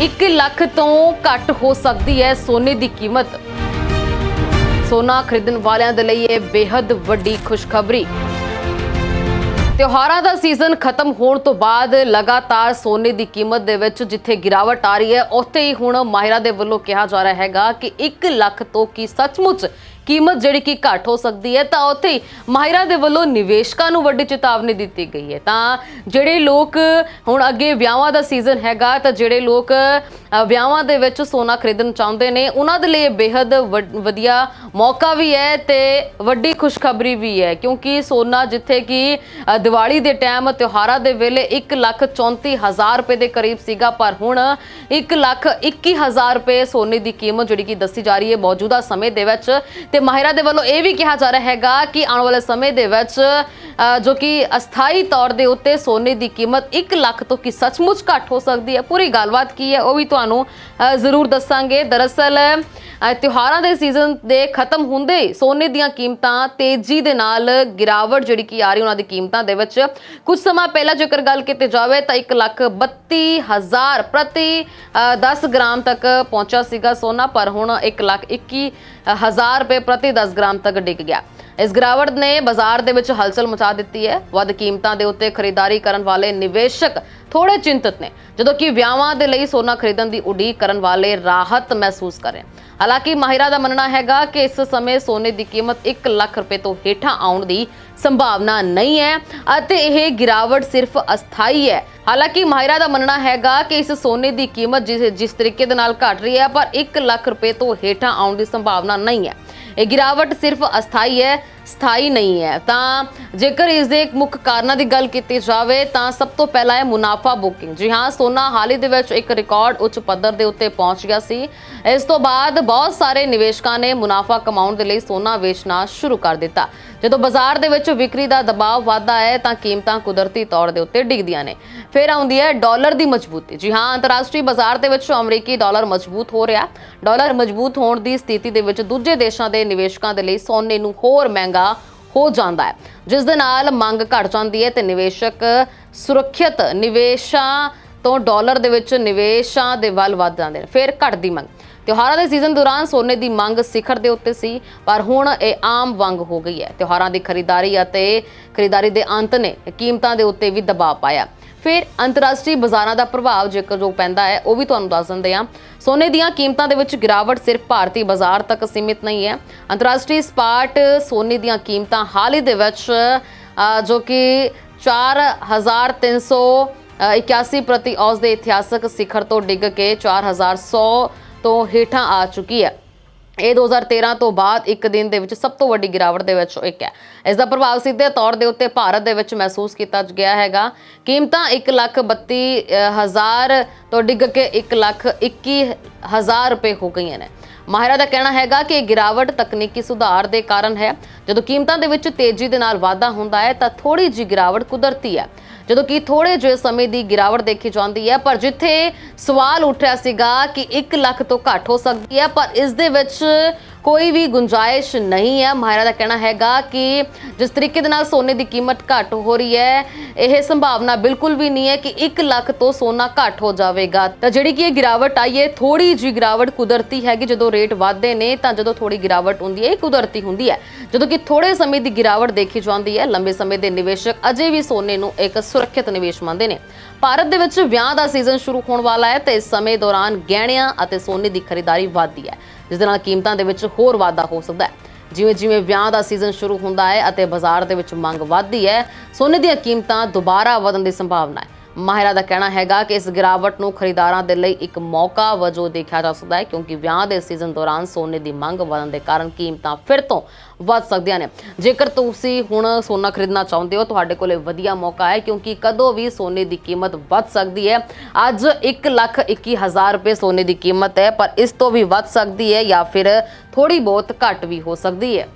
1 ਲੱਖ ਤੋਂ ਘੱਟ ਹੋ ਸਕਦੀ ਹੈ ਸੋਨੇ ਦੀ ਕੀਮਤ। ਸੋਨਾ ਖਰੀਦਣ ਵਾਲਿਆਂ ਦੇ ਲਈ ਇਹ ਬੇहद ਵੱਡੀ ਖੁਸ਼ਖਬਰੀ। ਤਿਉਹਾਰਾਂ ਦਾ ਸੀਜ਼ਨ ਖਤਮ ਹੋਣ ਤੋਂ ਬਾਅਦ ਲਗਾਤਾਰ ਸੋਨੇ ਦੀ ਕੀਮਤ ਦੇ ਵਿੱਚ ਜਿੱਥੇ ਗਿਰਾਵਟ ਆ ਰਹੀ ਹੈ, ਉੱਥੇ ਹੀ ਹੁਣ ਮਾਹਿਰਾਂ ਦੇ ਵੱਲੋਂ ਕਿਹਾ ਜਾ ਰਿਹਾ ਹੈਗਾ ਕਿ 1 ਲੱਖ ਤੋਂ ਕੀ ਸੱਚਮੁੱਚ ਕੀਮਤ ਜਿਹੜੀ ਕਿ ਘੱਟ ਹੋ ਸਕਦੀ ਹੈ ਤਾਂ ਉੱਥੇ ਹੀ ਮਾਹਿਰਾਂ ਦੇ ਵੱਲੋਂ ਨਿਵੇਸ਼ਕਾਂ ਨੂੰ ਵੱਡੀ ਚੇਤਾਵਨੀ ਦਿੱਤੀ ਗਈ ਹੈ। ਤਾਂ ਜਿਹੜੇ ਲੋਕ ਹੁਣ ਅੱਗੇ ਵਿਆਹਾਂ ਦਾ ਸੀਜ਼ਨ ਹੈਗਾ ਤਾਂ ਜਿਹੜੇ ਲੋਕ ਵਿਆਹਾਂ ਦੇ ਵਿੱਚ ਸੋਨਾ ਖਰੀਦਣ ਚਾਹੁੰਦੇ ਨੇ ਉਹਨਾਂ ਦੇ ਲਈ ਇਹ ਬੇहद ਵਧੀਆ ਮੌਕਾ ਵੀ ਹੈ ਤੇ ਵੱਡੀ ਖੁਸ਼ਖਬਰੀ ਵੀ ਹੈ। ਕਿਉਂਕਿ ਸੋਨਾ ਜਿੱਥੇ ਕਿ ਅ, ਦੀਵਾਲੀ ਦੇ ਟਾਈਮ ਤਿਉਹਾਰਾਂ ਦੇ ਵੇਲੇ 1 ਲੱਖ 34 ਹਜ਼ਾਰ ਰੁਪਏ ਦੇ ਕਰੀਬ ਸੀਗਾ ਪਰ ਹੁਣ 1 ਲੱਖ 21 ਹਜ਼ਾਰ ਰੁਪਏ ਸੋਨੇ ਦੀ ਕੀਮਤ ਜਿਹੜੀ ਕਿ ਦੱਸੀ ਜਾ ਰਹੀ ਹੈ ਮੌਜੂਦਾ ਸਮੇਂ ਦੇ ਵਿੱਚ ਤੇ ਮਾਹਿਰਾਂ ਦੇ ਵੱਲੋਂ ਇਹ ਵੀ ਕਿਹਾ ਜਾ ਰਿਹਾ ਹੈਗਾ ਕਿ ਆਉਣ ਵਾਲੇ ਸਮੇਂ ਦੇ ਵਿੱਚ ਜੋ ਕਿ ਅਸਥਾਈ ਤੌਰ ਦੇ ਉੱਤੇ ਸੋਨੇ ਦੀ ਕੀਮਤ 1 ਲੱਖ ਤੋਂ ਕੀ ਸੱਚਮੁੱਚ ਘੱਟ ਹੋ ਸਕਦੀ ਹੈ। ਪੂਰੀ ਗੱਲਬਾਤ ਕੀ ਹੈ ਉਹ ਵੀ ਤੁਹਾਨੂੰ ਜ਼ਰੂਰ ਦੱਸਾਂਗੇ। ਦਰਅਸਲ ਤਿਉਹਾਰਾਂ ਦੇ ਸੀਜ਼ਨ ਦੇ ਖਤਮ ਹੁੰਦੇ ਹੀ ਸੋਨੇ ਦੀਆਂ ਕੀਮਤਾਂ ਤੇਜ਼ੀ ਦੇ ਨਾਲ ਗਿਰਾਵਟ ਜਿਹੜੀ ਕਿ ਆ ਰਹੀ ਉਹਨਾਂ ਦੀ ਕੀਮਤਾਂ ਦੇ ਵਿੱਚ। ਕੁਝ ਸਮਾਂ ਪਹਿਲਾਂ ਜੇਕਰ ਗੱਲ ਕੀਤੀ ਜਾਵੇ ਤਾਂ 1 ਲੱਖ 32 ਹਜ਼ਾਰ ਪ੍ਰਤੀ ਅ, 10 ਗ੍ਰਾਮ ਤੱਕ ਪਹੁੰਚਿਆ ਸੀਗਾ ਸੋਨਾ ਪਰ ਹੁਣ 1 ਲੱਖ 21 ਹਜ਼ਾਰ ਰੁਪਏ ਪ੍ਰਤੀ 10 ਗ੍ਰਾਮ ਤੱਕ ਡਿੱਗ ਗਿਆ। ਇਸ ਗਿਰਾਵਟ ਨੇ ਬਾਜ਼ਾਰ ਦੇ ਵਿੱਚ ਹਲਚਲ ਮਚਾ ਦਿੱਤੀ ਹੈ। ਵੱਧ ਕੀਮਤਾਂ ਦੇ ਉੱਤੇ ਖਰੀਦਦਾਰੀ ਕਰਨ ਵਾਲੇ ਨਿਵੇਸ਼ਕ ਥੋੜੇ ਚਿੰਤਤ ਨੇ ਜਦੋਂ ਕਿ ਵਿਆਹਾਂ ਦੇ ਲਈ ਸੋਨਾ ਖਰੀਦਣ ਦੀ ਉਡੀਕ ਕਰਨ ਵਾਲੇ ਰਾਹਤ ਮਹਿਸੂਸ ਕਰ ਰਹੇ ਹਾਲਾਂਕਿ ਮਾਹਿਰਾਂ ਦਾ ਮੰਨਣਾ ਹੈਗਾ ਕਿ ਇਸ ਸਮੇਂ ਸੋਨੇ ਦੀ ਕੀਮਤ 1 ਲੱਖ ਰੁਪਏ ਤੋਂ ਹੇਠਾਂ ਆਉਣ ਦੀ ਸੰਭਾਵਨਾ ਨਹੀਂ ਹੈ ਅਤੇ ਇਹ ਗਿਰਾਵਟ ਸਿਰਫ ਅਸਥਾਈ ਹੈ। ਹਾਲਾਂਕਿ ਮਾਹਿਰਾਂ ਦਾ ਮੰਨਣਾ ਹੈਗਾ ਕਿ ਇਸ ਸੋਨੇ ਦੀ ਕੀਮਤ ਜਿਸ ਜਿਸ ਤਰੀਕੇ ਦੇ ਨਾਲ ਘਟ ਰਹੀ ਹੈ, ਪਰ 1 ਲੱਖ ਰੁਪਏ ਤੋਂ ਹੇਠਾਂ ਆਉਣ ਦੀ ਸੰਭਾਵਨਾ ਨਹੀਂ ਹੈ। ਇਹ ਗਿਰਾਵਟ ਸਿਰਫ ਅਸਥਾਈ ਹੈ, ਸਥਾਈ ਨਹੀਂ ਹੈ। ਤਾਂ ਜੇਕਰ ਇਸ ਦੇ ਇੱਕ ਮੁੱਖ ਕਾਰਨਾਂ ਦੀ ਗੱਲ ਕੀਤੀ ਜਾਵੇ, ਤਾਂ ਸਭ ਤੋਂ ਪਹਿਲਾਂ ਹੈ ਮੁਨਾਫਾ ਬੁਕਿੰਗ। ਜੀ ਹਾਂ, ਸੋਨਾ ਹਾਲ ਹੀ ਦੇ ਵਿੱਚ ਇੱਕ ਰਿਕਾਰਡ ਉੱਚ ਪੱਧਰ ਦੇ ਉੱਤੇ ਪਹੁੰਚ ਗਿਆ ਸੀ। ਇਸ ਤੋਂ ਬਾਅਦ ਬਹੁਤ ਸਾਰੇ ਨਿਵੇਸ਼ਕਾਂ ਨੇ ਮੁਨਾਫਾ ਕਮਾਉਣ ਦੇ ਲਈ ਸੋਨਾ ਵੇਚਣਾ ਸ਼ੁਰੂ ਕਰ ਦਿੱਤਾ। ਜਦੋਂ ਬਾਜ਼ਾਰ ਦੇ ਵਿੱਚ ਵਿਕਰੀ ਦਾ ਦਬਾਅ ਵਧਦਾ ਹੈ ਤਾਂ ਕੀਮਤਾਂ ਕੁਦਰਤੀ ਤੌਰ ਦੇ ਉੱਤੇ ਡਿੱਗਦੀਆਂ ਨੇ। ਫਿਰ ਆਉਂਦੀ ਹੈ ਡਾਲਰ ਦੀ ਮਜ਼ਬੂਤੀ। ਜੀ ਹਾਂ, ਅੰਤਰਰਾਸ਼ਟਰੀ ਬਾਜ਼ਾਰ ਦੇ ਵਿੱਚ ਅਮਰੀਕੀ ਡਾਲਰ ਮਜ਼ਬੂਤ ਹੋ ਰਿਹਾ। ਡਾਲਰ ਮਜ਼ਬੂਤ ਹੋਣ ਦੀ ਸਥਿਤੀ ਦੇ ਵਿੱਚ ਦੂਜੇ ਦੇਸ਼ਾਂ ਦੇ ਨਿਵੇਸ਼ਕਾਂ ਦੇ ਲਈ ਸੋਨੇ ਨੂੰ ਹੋਰ ਮਹਿੰਗਾ ਹੋ ਜਾਂਦਾ ਹੈ। ਜਿਸ ਦੇ ਨਾਲ ਮੰਗ ਘਟ ਜਾਂਦੀ ਹੈ ਤੇ ਨਿਵੇਸ਼ਕ ਸੁਰੱਖਿਅਤ ਨਿਵੇਸ਼ਾਂ ਤੋਂ ਡਾਲਰ ਦੇ ਵਿੱਚ ਨਿਵੇਸ਼ਾਂ ਦੇ ਵੱਲ ਵੱਧ ਜਾਂਦੇ ਨੇ। ਫਿਰ ਘਟਦੀ ਮੰਗ। ਤਿਉਹਾਰਾਂ ਦੇ ਸੀਜ਼ਨ ਦੌਰਾਨ ਸੋਨੇ ਦੀ ਮੰਗ ਸਿਖਰ ਦੇ ਉੱਤੇ ਸੀ, ਪਰ ਹੁਣ ਇਹ ਆਮ ਵਾਂਗ ਹੋ ਗਈ ਹੈ। ਤਿਉਹਾਰਾਂ ਦੀ ਖਰੀਦਦਾਰੀ ਅਤੇ ਖਰੀਦਦਾਰੀ ਦੇ ਅੰਤ ਨੇ ਕੀਮਤਾਂ ਦੇ ਉੱਤੇ ਵੀ ਦਬਾਅ ਪਾਇਆ। ਫਿਰ ਅੰਤਰਰਾਸ਼ਟਰੀ ਬਾਜ਼ਾਰਾਂ ਦਾ ਪ੍ਰਭਾਵ ਜੇਕਰ ਜੋ ਪੈਂਦਾ ਹੈ, ਉਹ ਵੀ ਤੁਹਾਨੂੰ ਦੱਸ ਦਿੰਦੇ ਆ ਸੋਨੇ ਦੀਆਂ ਕੀਮਤਾਂ ਦੇ ਵਿੱਚ ਗਿਰਾਵਟ ਸਿਰਫ ਭਾਰਤੀ ਬਾਜ਼ਾਰ ਤੱਕ ਸੀਮਿਤ ਨਹੀਂ ਹੈ। ਅੰਤਰਰਾਸ਼ਟਰੀ ਸਪਾਟ ਸੋਨੇ ਦੀਆਂ ਕੀਮਤਾਂ ਹਾਲ ਹੀ ਦੇ ਵਿੱਚ ਜੋ ਕਿ 4381 ਪ੍ਰਤੀ ਔਸ ਦੇ ਇਤਿਹਾਸਕ ਸਿਖਰ ਤੋਂ ਡਿੱਗ ਕੇ 4100 ਤੋਂ ਹੇਠਾਂ ਆ ਚੁੱਕੀ ਹੈ। ਇਹ 2013 ਤੋਂ ਬਾਅਦ ਇੱਕ ਦਿਨ ਦੇ ਵਿੱਚ ਸਭ ਤੋਂ ਵੱਡੀ ਗਿਰਾਵਟ ਦੇ ਵਿੱਚੋਂ ਇੱਕ ਹੈ। ਇਸ ਦਾ ਪ੍ਰਭਾਵ ਸਿੱਧੇ ਤੌਰ ਦੇ ਉੱਤੇ ਭਾਰਤ ਦੇ ਵਿੱਚ ਮਹਿਸੂਸ ਕੀਤਾ ਗਿਆ ਹੈਗਾ। ਕੀਮਤਾਂ 1 ਲੱਖ 32 ਹਜ਼ਾਰ ਤੋਂ ਡਿੱਗ ਕੇ 1 ਲੱਖ 21 ਹਜ਼ਾਰ ਰੁਪਏ ਹੋ ਗਈਆਂ ਨੇ। ਮਾਹਿਰਾਂ ਦਾ ਕਹਿਣਾ ਹੈਗਾ ਕਿ ਇਹ ਗਿਰਾਵਟ ਤਕਨੀਕੀ ਸੁਧਾਰ ਦੇ ਕਾਰਨ ਹੈ। ਜਦੋਂ ਕੀਮਤਾਂ ਦੇ ਵਿੱਚ ਤੇਜ਼ੀ ਦੇ ਨਾਲ ਵਾਧਾ ਹੁੰਦਾ ਹੈ, ਤਾਂ ਥੋੜੀ ਜਿਹੀ ਗਿਰਾਵਟ ਕੁਦਰਤੀ ਹੈ। ਜਦੋਂ ਕਿ ਥੋੜੇ ਜਿਹੇ ਸਮੇਂ ਦੀ ਗਿਰਾਵਟ ਦੇਖੀ ਜਾਂਦੀ ਹੈ, ਪਰ ਜਿੱਥੇ ਸਵਾਲ ਉੱਠਿਆ ਸੀਗਾ ਕਿ 1 ਲੱਖ ਤੋਂ ਘੱਟ ਹੋ ਸਕਦੀ ਹੈ, ਪਰ ਇਸ ਦੇ ਵਿੱਚ ਕੋਈ ਵੀ ਗੁੰਜਾਇਸ਼ ਨਹੀਂ ਹੈ। ਮਾਹਿਰਾਂ ਦਾ ਕਹਿਣਾ ਹੈਗਾ ਕਿ ਜਿਸ ਤਰੀਕੇ ਦੇ ਨਾਲ ਸੋਨੇ ਦੀ ਕੀਮਤ ਘੱਟ ਹੋ ਰਹੀ ਹੈ, ਇਹ ਸੰਭਾਵਨਾ ਬਿਲਕੁਲ ਵੀ ਨਹੀਂ ਹੈ ਕਿ 1 ਲੱਖ ਤੋਂ ਸੋਨਾ ਘੱਟ ਹੋ ਜਾਵੇਗਾ। ਤਾਂ ਜਿਹੜੀ ਕਿ ਇਹ ਗਿਰਾਵਟ ਆਈ ਹੈ ਥੋੜੀ ਜਿਹੀ ਗਿਰਾਵਟ ਕੁਦਰਤੀ ਹੈਗੀ, ਜਦੋਂ ਰੇਟ ਵਧਦੇ ਨੇ ਤਾਂ ਜਦੋਂ ਥੋੜੀ ਗਿਰਾਵਟ ਹੁੰਦੀ ਹੈ, ਇਹ ਕੁਦਰਤੀ ਹੁੰਦੀ ਹੈ। ਜਦੋਂ ਕਿ ਥੋੜੇ ਸਮੇਂ ਦੀ ਗਿਰਾਵਟ ਦੇਖੀ ਜਾਂਦੀ ਹੈ, ਲੰਬੇ ਸਮੇਂ ਦੇ ਨਿਵੇਸ਼ਕ ਅਜੇ ਵੀ ਸੋਨੇ ਨੂੰ ਇੱਕ ਸੁਰੱਖਿਅਤ ਨਿਵੇਸ਼ ਮੰਨਦੇ ਨੇ। ਭਾਰਤ ਦੇ ਵਿੱਚ ਵਿਆਹ ਦਾ ਸੀਜ਼ਨ ਸ਼ੁਰੂ ਹੋਣ ਵਾਲਾ ਹੈ ਤੇ ਇਸ ਸਮੇਂ ਦੌਰਾਨ ਗਹਿਣਿਆਂ ਅਤੇ ਸੋਨੇ ਦੀ ਖਰੀਦਦਾਰੀ ਵਧਦੀ ਹੈ, ਜਿਸ ਦੇ ਨਾਲ ਕੀਮਤਾਂ ਦੇ ਵਿੱਚ ਹੋਰ ਵਾਧਾ ਹੋ ਸਕਦਾ ਹੈ। ਜਿਵੇਂ ਜਿਵੇਂ ਵਿਆਹ ਦਾ ਸੀਜ਼ਨ ਸ਼ੁਰੂ ਹੁੰਦਾ ਹੈ ਅਤੇ ਬਾਜ਼ਾਰ ਦੇ ਵਿੱਚ ਮੰਗ ਵੱਧਦੀ ਹੈ, ਸੋਨੇ ਦੀਆਂ ਕੀਮਤਾਂ ਦੁਬਾਰਾ ਵਧਣ ਦੀ ਸੰਭਾਵਨਾ ਹੈ। ਮਾਹਿਰਾਂ ਦਾ ਕਹਿਣਾ ਹੈਗਾ ਕਿ ਇਸ ਗਿਰਾਵਟ ਨੂੰ ਖਰੀਦਦਾਰਾਂ ਦੇ ਲਈ ਇੱਕ ਮੌਕਾ ਵਜੋਂ ਦੇਖਿਆ ਜਾ ਸਕਦਾ ਹੈ, ਕਿਉਂਕਿ ਵਿਆਹ ਦੇ ਸੀਜ਼ਨ ਦੌਰਾਨ ਸੋਨੇ ਦੀ ਮੰਗ ਵਧਣ ਦੇ ਕਾਰਨ ਕੀਮਤਾਂ ਫਿਰ ਤੋਂ ਵੱਧ ਸਕਦੀਆਂ ਨੇ। ਜੇਕਰ ਤੁਸੀਂ ਹੁਣ ਸੋਨਾ ਖਰੀਦਣਾ ਚਾਹੁੰਦੇ ਹੋ, ਤੁਹਾਡੇ ਕੋਲੇ ਵਧੀਆ ਮੌਕਾ ਹੈ, ਕਿਉਂਕਿ ਕਦੋਂ ਵੀ ਸੋਨੇ ਦੀ ਕੀਮਤ ਵੱਧ ਸਕਦੀ ਹੈ। ਅੱਜ 1 ਲੱਖ 21 ਹਜ਼ਾਰ ਰੁਪਏ ਸੋਨੇ ਦੀ ਕੀਮਤ ਹੈ, ਪਰ ਇਸ ਤੋਂ ਵੀ ਵੱਧ ਸਕਦੀ ਹੈ ਜਾਂ ਫਿਰ ਥੋੜੀ ਬਹੁਤ ਘੱਟ ਵੀ ਹੋ ਸਕਦੀ ਹੈ।